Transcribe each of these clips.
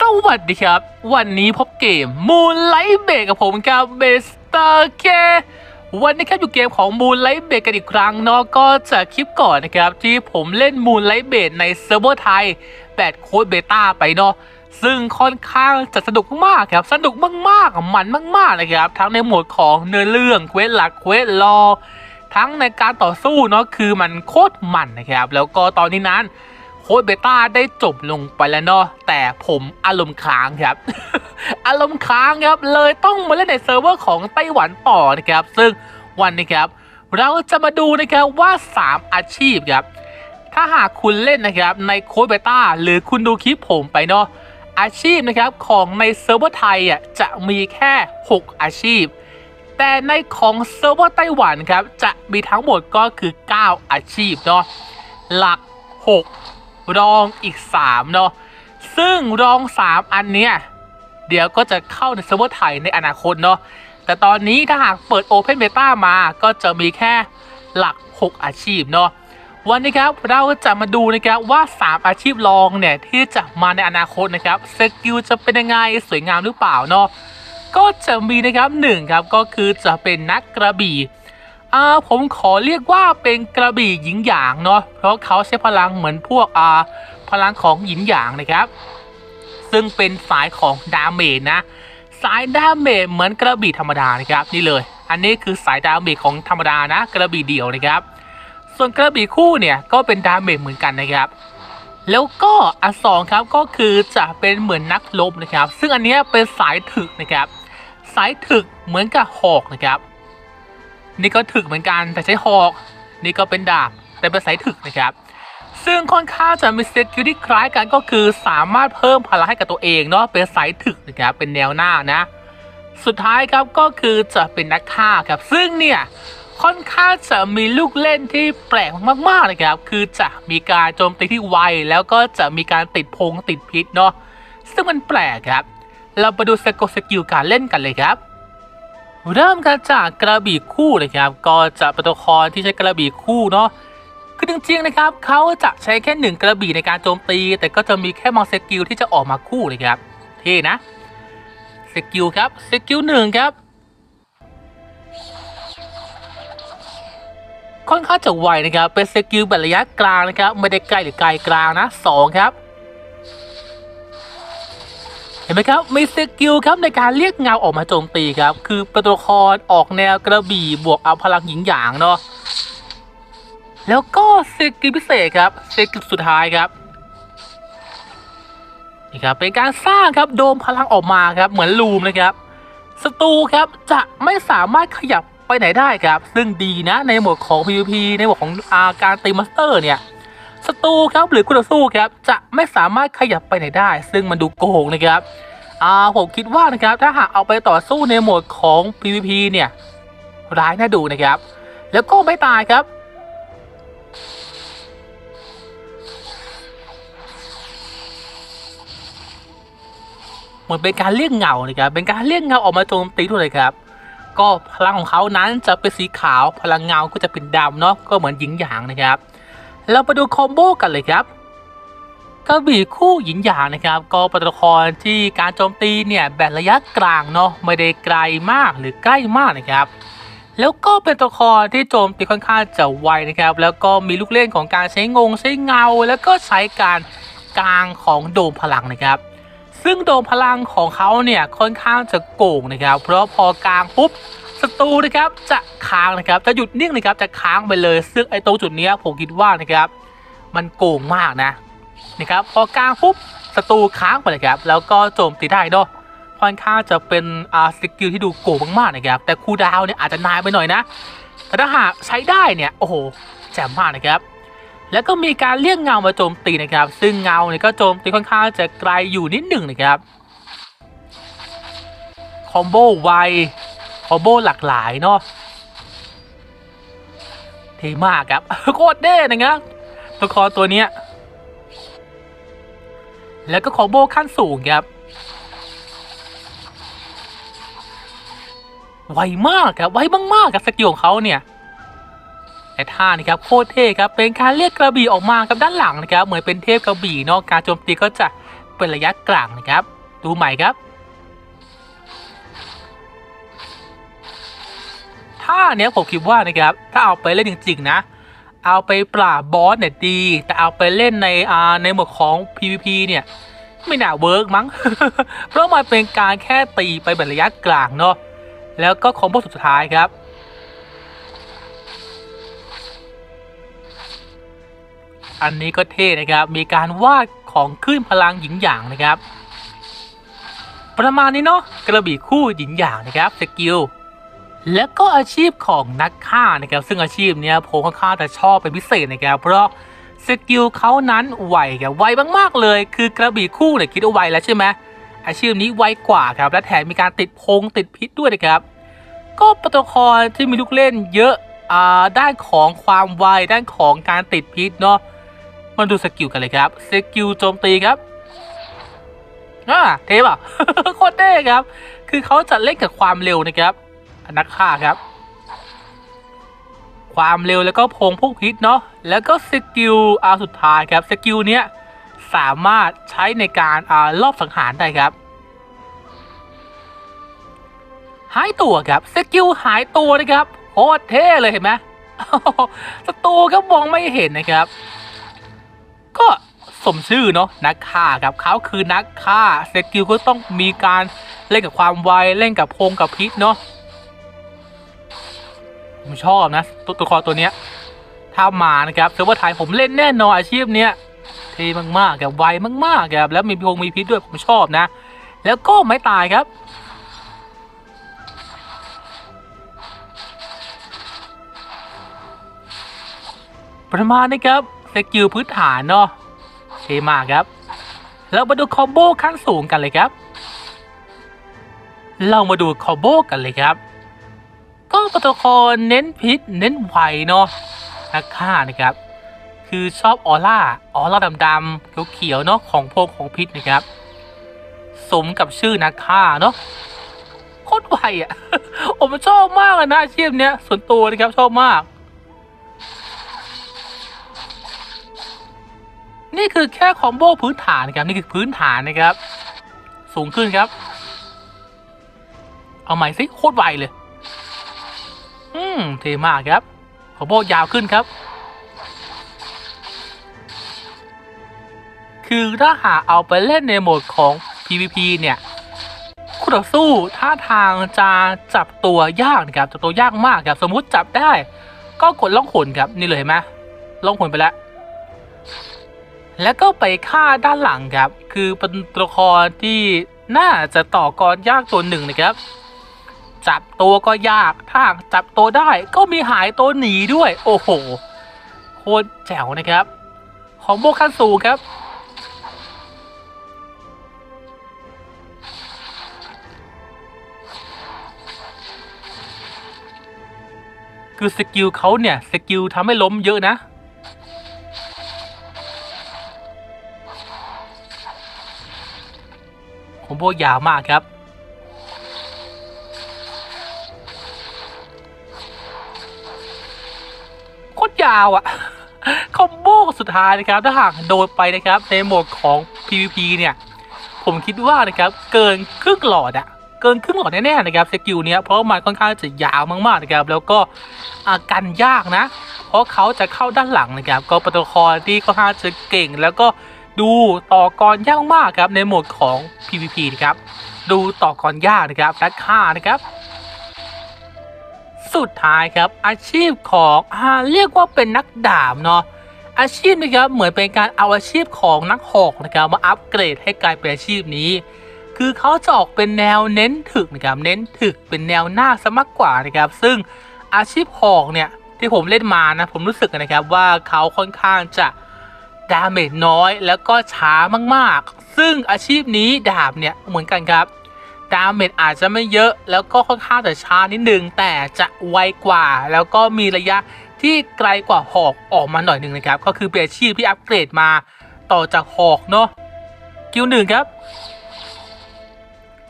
สวัสดีครับ วันนี้พบเกม Moonlight b a กับผมครับเบสเตอร์เควันนี้ครับอยู่เกมของ Moonlight b a กันอีกครั้งเนาะก็จากคลิปก่อนนะครับ ที่ผมเล่น Moonlight b a ในเซิร์ฟเวอร์ไทยแบบโค้ดเบต้าไปเนาะซึ่งค่อนข้างจะสนุกมากครับ สนุกมากๆมันมาก ๆนะครับ ทั้งในโหมดของเนื้อเรื่องเควสหลักเควสรอทั้งในการต่อสู้เนาะคือมันโคตรมันนะครับ แล้วก็ตอนนี้นั้น โค้ดเบต้าได้จบลงไปแล้วเนาะแต่ผมอารมณ์ค้างครับ อารมณ์ค้างครับเลยต้องมาเล่นในเซิร์ฟเวอร์ของไต้หวันต่อนะครับ ซึ่งวันนี้ครับ เราจะมาดูนะครับว่า 3 อาชีพครับ ถ้าหากคุณเล่นนะครับในโค้ดเบต้าหรือคุณดูคลิปผมไปเนาะอาชีพนะครับของในเซิร์ฟเวอร์ไทยอะจะมีแค่ 6 อาชีพ แต่ในของเซิร์ฟเวอร์ไต้หวันครับจะมีทั้งหมดก็คือ 9 อาชีพเนาะหลัก 6 รองอีก 3 เนาะซึ่งรอง 3 อันเนี้ยเดี๋ยวก็จะเข้าในเซิร์ฟเวอร์ไทยในอนาคตเนาะแต่ตอนนี้ถ้าหากเปิด Open Beta มาก็จะมีแค่หลัก 6 อาชีพเนาะวันนี้ครับเราจะมาดูนะครับว่า 3 อาชีพรองเนี่ยที่จะมาในอนาคตนะครับสกิลจะเป็นยังไงสวยงามหรือเปล่าเนาะก็จะมีนะครับหนึ่งครับก็คือจะเป็นนักกระบี่ อ่าผมขอเรียกว่าเป็นกระบี่หญิงหยางเนาะเพราะเขาใช้พลังเหมือนพวกอ่าพลังของหญิงหยางนะครับ ซึ่งเป็นสายของดาเมจนะ สายดาเมจเหมือนกระบี่ธรรมดานะครับนี่เลย อันนี้คือสายดาเมจของธรรมดานะ กระบี่เดี่ยวนะครับ ส่วนกระบี่คู่เนี่ยก็เป็นดาเมจเหมือนกันนะครับแล้วก็อันสองครับก็คือจะเป็นเหมือนนักลบนะครับ ซึ่งอันนี้เป็นสายถึกนะครับ สายถึกเหมือนกับหอกนะครับ นี่ก็ถึกเหมือนกันแต่ใช้หอก นี่ก็เป็นดาบแต่เป็นสายถึกนะครับ ซึ่งค่อนข้างจะมีสกิลที่คล้ายกันก็คือสามารถเพิ่มพลังให้กับตัวเองเนาะเป็นสายถึกนะครับเป็นแนวหน้านะ สุดท้ายครับก็คือจะเป็นนักฆ่าครับ ซึ่งเนี่ยค่อนข้างจะมีลูกเล่นที่แปลกมากๆนะครับ คือจะมีการโจมตีที่ไว แล้วก็จะมีการติดพงติดพิษเนาะซึ่งมันแปลกครับ เราไปดูสกลสกิลการเล่นกันเลยครับ เริ่มกันจากกระบี่คู่เลยครับ ก็จะเป็นตัวละครที่ใช้กระบี่คู่เนาะคือจริงๆนะครับเขาจะใช้แค่หนึ่งกระบี่ในการโจมตี แต่ก็จะมีแค่มองสกิลที่จะออกมาคู่เลยครับเท่นะสกิลครับสกิลหนึ่งครับค่อนข้างจะไวนะครับเป็นสกิลแบบระยะกลางนะครับไม่ได้ใกล้หรือไกลกลางนะสองครับ ไหมครับมีสกิลครับในการเรียกเงาออกมาโจมตีครับ คือป็นตัวครออกแนวกระบี่บวกเอาพลังหญิงหยางเนาะแล้วก็สกิลพิเศษครับสกิลสุดท้ายครับนี่ครับเป็นการสร้างครับโดมพลังออกมาครับเหมือนลูมนะครับศัตรูครับจะไม่สามารถขยับไปไหนได้ครับ ซึ่งดีนะในหมวดของ PVP ในหมวดของอาการตีมอนสเตอร์เนี่ย ศัตรูครับหรือคู่ต่อสู้ครับจะไม่สามารถขยับไปไหนได้ ซึ่งมันดูโกงนะครับอ่าผมคิดว่านะครับถ้าหากเอาไปต่อสู้ในโหมดของ PVP เนี่ยร้ายน่าดูนะครับ แล้วก็ไม่ตายครับเหมือนเป็นการเรียกเงานะครับ เป็นการเรียกเงาออกมาโจมตีด้วยเลยครับ ก็พลังของเขานั้นจะเป็นสีขาว พลังเงาก็จะเป็นดำเนาะ ก็เหมือนหญิงหยางนะครับ เราไปดูคอมโบกันเลยครับกระบี่คู่หญิงหยางนะครับก็เป็นตัวละครที่การโจมตีเนี่ยแบบระยะกลางเนาะไม่ได้ไกลมากหรือใกล้มากนะครับ แล้วก็เป็นตัวละครที่โจมตีค่อนข้างจะไวนะครับ แล้วก็มีลูกเล่นของการใช้งงใช้เงา แล้วก็ใช้การกลางของโดมพลังนะครับ ซึ่งโดมพลังของเขาเนี่ยค่อนข้างจะโก่งนะครับ เพราะพอกลางปุ๊บ ศัตรูนะครับจะค้างนะครับจะหยุดนิ่งนะครับจะค้างไปเลยซึ่งไอ้ตรงจุดนี้ผมคิดว่านะครับ มันโกงมากนะนะครับพอกลางปุ๊บศัตรูค้างไปเลยครับแล้วก็โจมตีได้เนาะค่อนข้างจะเป็นอ่าสกิลที่ดูโกงมากๆนะครับแต่คูดาวน์เนี่ยอาจจะนานไปหน่อยนะแต่ถ้าหากใช้ได้เนี่ยโอ้โหแจ่มมากนะครับแล้วก็มีการเรียกเงามาโจมตีนะครับ ซึ่งเงาเนี่ยก็โจมตีค่อนข้างจะไกลอยู่นิดหนึ่งนะครับคอมโบไว คอมโบหลากหลายเนาะเท่มากครับโคตรเด้นะครับตัวครตัวเนี้ย แล้วก็คอมโบขั้นสูงครับไวมากครับไวมากๆกับสกิลของเขาเนี่ยแต่ท่านี่ครับโคตรเท่ครับเป็นการเรียกกระบี่ออกมาครับด้านหลังนะครับ เหมือนเป็นเทพกระบี่เนาะการโจมตีก็จะเป็นระยะกลางนะครับ ดูใหม่ครับ ถ้าเนี้ยผมคิดว่านะครับ ถ้าเอาไปเล่นจริงๆนะ เอาไปปราบบอสเนี่ยดี แต่เอาไปเล่นในอ่าในหมวดของ PVP เนี่ย ไม่น่าเวิร์กมั้ง เพราะมันเป็นการแค่ตีไปแบบระยะกลางเนาะ แล้วก็คอมโบสุดท้ายครับอันนี้ก็เท่นะครับ มีการวาดของขึ้นพลังหญิงหยางนะครับ ประมาณนี้เนาะกระบี่คู่หญิงหยางนะครับ สกิล และก็อาชีพของนักฆ่านะครับ ซึ่งอาชีพเนี้ยผมค่อนข้างจะชอบเป็นพิเศษนะครับเพราะสกิลเขานั้นไวครับไวมากๆเลย คือกระบี่คู่เนี่ยคิดว่าไวแล้วใช่ไหมอาชีพนี้ไวกว่าครับ และแถมมีการติดพงติดพิษด้วยนะครับ ก็ปรโตคอลที่มีลูกเล่นเยอะอ่าด้านของความไวด้านของการติดพิษเนาะมาดูสกิลกันเลยครับสกิลโจมตีครับอ่าเทปอะโคตรเท่ครับ คือเขาจะเล่นกับความเร็วนะครับ นักฆ่าครับ ความเร็วแล้วก็พงพวกพิษเนาะแล้วก็สกิลอาสุดท้ายครับสกิลเนี้ยสามารถใช้ในการอารอบสังหารได้ครับ หายตัวครับสกิลหายตัวนะครับโคตรเท่เลยเห็นไหมศัตรูก็มองไม่เห็นนะครับ ก็สมชื่อเนาะนักฆ่าครับเขาคือนักฆ่าสกิลก็ต้องมีการเล่นกับความไวเล่นกับพงกับพิษเนาะ ผมชอบนะ ตัวตัวครตัวเนี้ย ถ้ามานะครับเซิร์ฟเวอร์ไทยผมเล่นแน่นอนอาชีพเนี้ยเท่มากๆครับไวมากๆครับแล้วมีพงมีพิษด้วยผมชอบนะ แล้วก็ไม่ตายครับประมาณนี้ครับสกิลพื้นฐานเนาะเท่มากครับ เรามาดูคอมโบขั้นสูงกันเลยครับ เรามาดูคอมโบกันเลยครับ ก็โปรโตคอลเน้นพิษเน้นไวเนาะนักฆ่านะครับ คือชอบออร่าออร่าดำๆเขียวๆเนาะของพงของพิษนะครับ สมกับชื่อนักฆ่าเนาะโคตรไวอะ่ะผมชอบมากเลยนะอาชีพเนี้ยส่วนตัวนะครับชอบมาก นี่คือแค่คอมโบพื้นฐานนะครับนี่คือพื้นฐานนะครับ สูงขึ้นครับ เอาใหม่สิโคตรไวเลย อืมเท่มากครับคอโบยาวขึ้นครับ คือถ้าหาเอาไปเล่นในโหมดของ PVP เนี่ยคู่ต่อสู้ท่าทางจะจับตัวยากนะครับจับตัวยากมากครับสมมุติจับได้ ก็กดล่องหนครับนี่เลยเห็นไหมล่องหนไปแล้ว แล้วก็ไปฆ่าด้านหลังครับ คือเป็นตัวละครที่น่าจะต่อกรยากตัวหนึ่งนะครับ จับตัวก็ยาก ถ้าจับตัวได้ก็มีหายตัวหนีด้วย โอ้โห โคตรแจ๋วนะครับ ของโบขั้นสูงครับ คือสกิลเขาเนี่ย สกิลทำให้ล้มเยอะนะคอมโบยาวมากครับาวอะคอมโบสุดท้ายนะครับ ถ้าหากโดนไปนะครับในโหมดของ PVP เนี่ย ผมคิดว่านะครับเกินครึ่งหลอดอะเกินครึ่งหลอดแน่ๆนะครับสกิลเนี้ยเพราะมันค่อนข้างจะยาวมากๆนะครับแล้วก็อากันยากนะ เพราะเขาจะเข้าด้านหลังนะครับ ก็โปรโตคอลที่ค่อนข้างจะเก่ง แล้วก็ดูต่อกรยากมากครับในโหมดของ PVP นะครับดูต่อกรยากนะครับนักฆ่านะครับ สุดท้ายครับอาชีพของอาเรียกว่าเป็นนักดาบเนาะอาชีพนะครับเหมือนเป็นการเอาอาชีพของนักหอกนะครับมาอัปเกรดให้กลายเป็นอาชีพนี้ คือเขาจะออกเป็นแนวเน้นถึกนะครับเน้นถึกเป็นแนวหน้าซะมากกว่านะครับ ซึ่งอาชีพหอกเนี่ยที่ผมเล่นมานะผมรู้สึกนะครับว่าเขาค่อนข้างจะดาเมจน้อยแล้วก็ช้ามากๆ ซึ่งอาชีพนี้ดาบเนี่ยเหมือนกันครับ ดาเมจอาจจะไม่เยอะ แล้วก็ค่อนข้างจะช้านิดนึง แต่จะไวกว่า แล้วก็มีระยะที่ไกลกว่าหอกออกมาหน่อยหนึ่งนะครับ ก็คือเป็นอาชีพที่อัปเกรดมาต่อจากหอกเนาะกิวหนึ่งครับ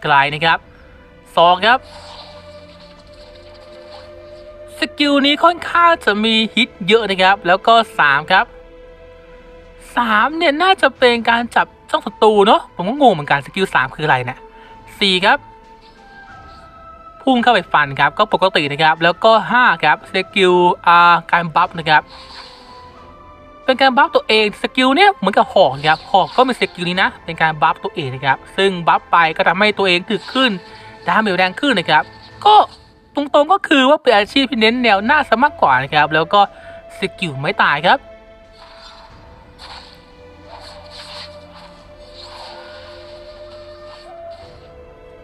ไกลนะครับสองครับสกิลนี้ค่อนข้างจะมีฮิตเยอะนะครับ แล้วก็3ครับ3เนี่ยน่าจะเป็นการจับจ้องศัตรูเนาะผมก็งงเหมือนกันสกิลสามคืออะไรเนี่ย สี่ครับพุ่งเข้าไปฟันครับก็ปกตินะครับ แล้วก็ห้าครับสกิลอาการบัฟนะครับเป็นการบัฟตัวเองสกิลเนี่ยเหมือนกับหอกครับหอกก็มีสกิลนี้นะเป็นการบัฟตัวเองนะครับซึ่งบัฟไปก็ทำให้ตัวเองถึกขึ้นดาเมจแรงขึ้นนะครับ ก็ตรงๆก็คือว่าเป็นอาชีพที่เน้นแนวหน้าซะมากกว่านะครับแล้วก็สกิลไม่ตายครับ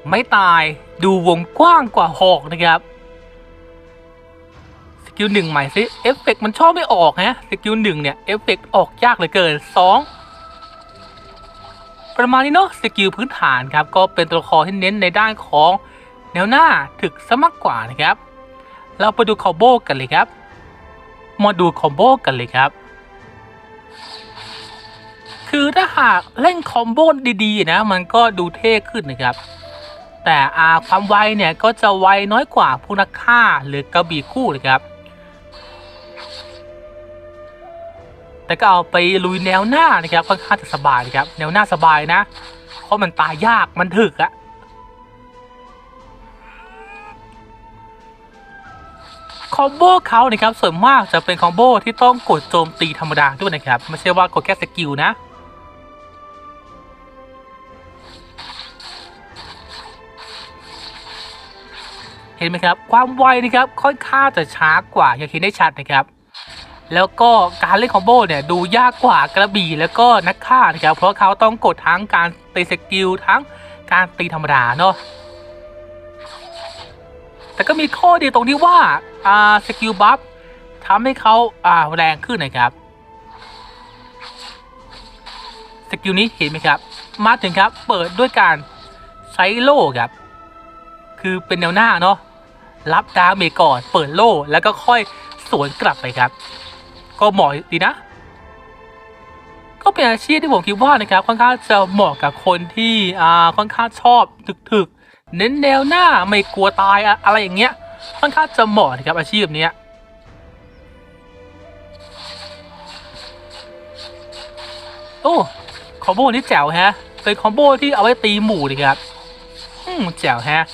ไม่ตายดูวงกว้างกว่าหอกนะครับ สกิลหนึ่งใหม่สิเอฟเฟกต์มันชอบไม่ออกฮะสกิลหนึ่งเนี่ยเอฟเฟกต์ออกยากเหลือเกินสองประมาณนี้เนาะสกิลพื้นฐานครับ ก็เป็นตัวละครที่เน้นในด้านของแนวหน้าถึกซะมากกว่านะครับ เราไปดูคอมโบกันเลยครับ มาดูคอมโบกันเลยครับ คือถ้าหากเล่นคอมโบดีๆนะ มันก็ดูเท่ขึ้นนะครับ แต่อาความไวเนี่ยก็จะไวน้อยกว่าผู้นักฆ่าหรือกระบี่คู่นะครับ แต่ก็เอาไปลุยแนวหน้านะครับค่อนข้างจะสบายนะครับแนวหน้าสบายนะ เพราะมันตายยากมันถึกอะคอมโบเขานะครับส่วนมากจะเป็นคอมโบที่ต้องกดโจมตีธรรมดาด้วยนะครับ ไม่ใช่ว่ากดแค่สกิลนะ เห็นไหมครับ ความไวนะครับค่อนข้างจะช้ากว่าอยางเห็นได้ชัดนะครับแล้วก็การเล่นคอมโบเนี่ยดูยากกว่ากระบี่แล้วก็นักฆ่านะครับเพราะเขาต้องกดทั้งการตีสกิลทั้งการตีธรรมดาเนาะแต่ก็มีข้อดีตรงที่ว่าอ่าสกิลบัฟทำให้เขาอ่าแรงขึ้นนะครับสกิลนี้เห็นไหมครับ มาถึงครับเปิดด้วยการใช้โล่ครับ คือเป็นแนวหน้าเนาะ รับดาเมจก่อน เปิดโล่แล้วก็ค่อยสวนกลับไปครับ ก็เหมาะดีนะ ก็เป็นอาชีพที่ผมคิดว่านะครับ ค่อนข้างจะเหมาะกับคนที่อ่าค่อนข้างชอบถึกๆ เน้นแนวหน้าไม่กลัวตายอะไรอย่างเงี้ย ค่อนข้างจะเหมาะนะครับอาชีพเนี้ยโอ้คอมโบนี้แจ๋วแฮะ เป็นคอมโบที่เอาไว้ตีหมู่ดีครับ อืมแจ๋วแฮะ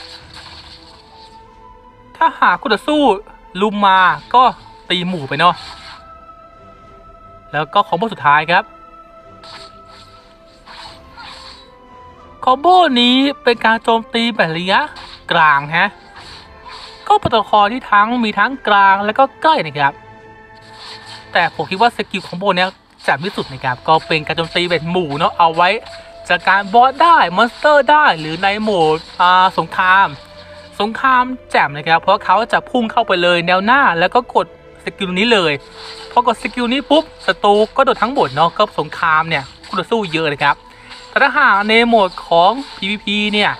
ถ้าหากคู่ต่อสู้ลุมมาก็ตีหมู่ไปเนาะแล้วก็คอมโบสุดท้ายครับคอมโบนี้เป็นการโจมตีแบบระยะกลางฮะก็ปตัวละครที่ทั้งมีทั้งกลางแล้วก็ใกล้นะครับ แต่ผมคิดว่าสกิลคอมโบเนี้ยจัดที่สุดนะครับ ก็เป็นการโจมตีแบบหมู่เนาะเอาไว้จากการบอสได้มอนสเตอร์ได้หรือในโหมดสงคราม สงครามแจ่มนะครับ เพราะเขาจะพุ่งเข้าไปเลยแนวหน้าแล้วก็กดสกิลนี้เลยพอกดสกิลนี้ปุ๊บศัตรูก็โดนทั้งหมดเนาะก็สงครามเนี่ยคู่ต่อสู้เยอะเลยครับแต่ถ้าหากในโหมดของ PVP เนี่ย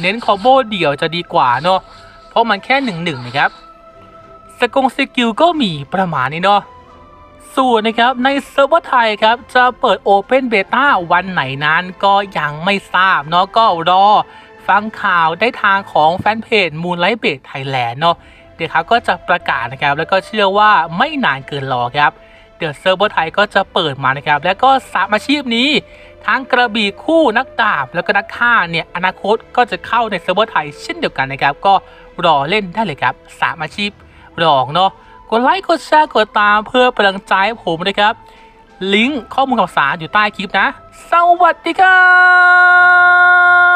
เน้นคอมโบเดี่ยวจะดีกว่าเนาะเพราะมันแค่หนึ่งหนึ่งนะครับสกงสกิลก็มีประมาณนี้เนาะส่วนนะครับในเซิร์ฟเวอร์ไทยครับจะเปิด Open Beta วันไหนนั้นก็ยังไม่ทราบเนาะก็รอ ฟังข่าวได้ทางของแฟนเพจ Moonlight b a s e Thailand เนาะเดี๋ยวเขาก็จะประกาศนะครับ แล้วก็เชื่อว่าไม่นานเกินรอครับเดี๋ยวเซิร์ฟเวอร์ไทยก็จะเปิดมานะครับ แล้วก็สามอาชีพนี้ ทั้งกระบี่คู่นักดาบแล้วก็นักฆ่าเนี่ยอนาคตก็จะเข้าในเซิร์ฟเวอร์ไทยเช่นเดียวกันนะครับ ก็รอเล่นได้เลยครับสามอาชีพรองเนาะกดไลค์กดแชร์กดตามเพื่อเป็นกำลังใจให้ผมนะครับ ลิงก์ข้อมูลข่าวสารอยู่ใต้คลิปนะ สวัสดีครับ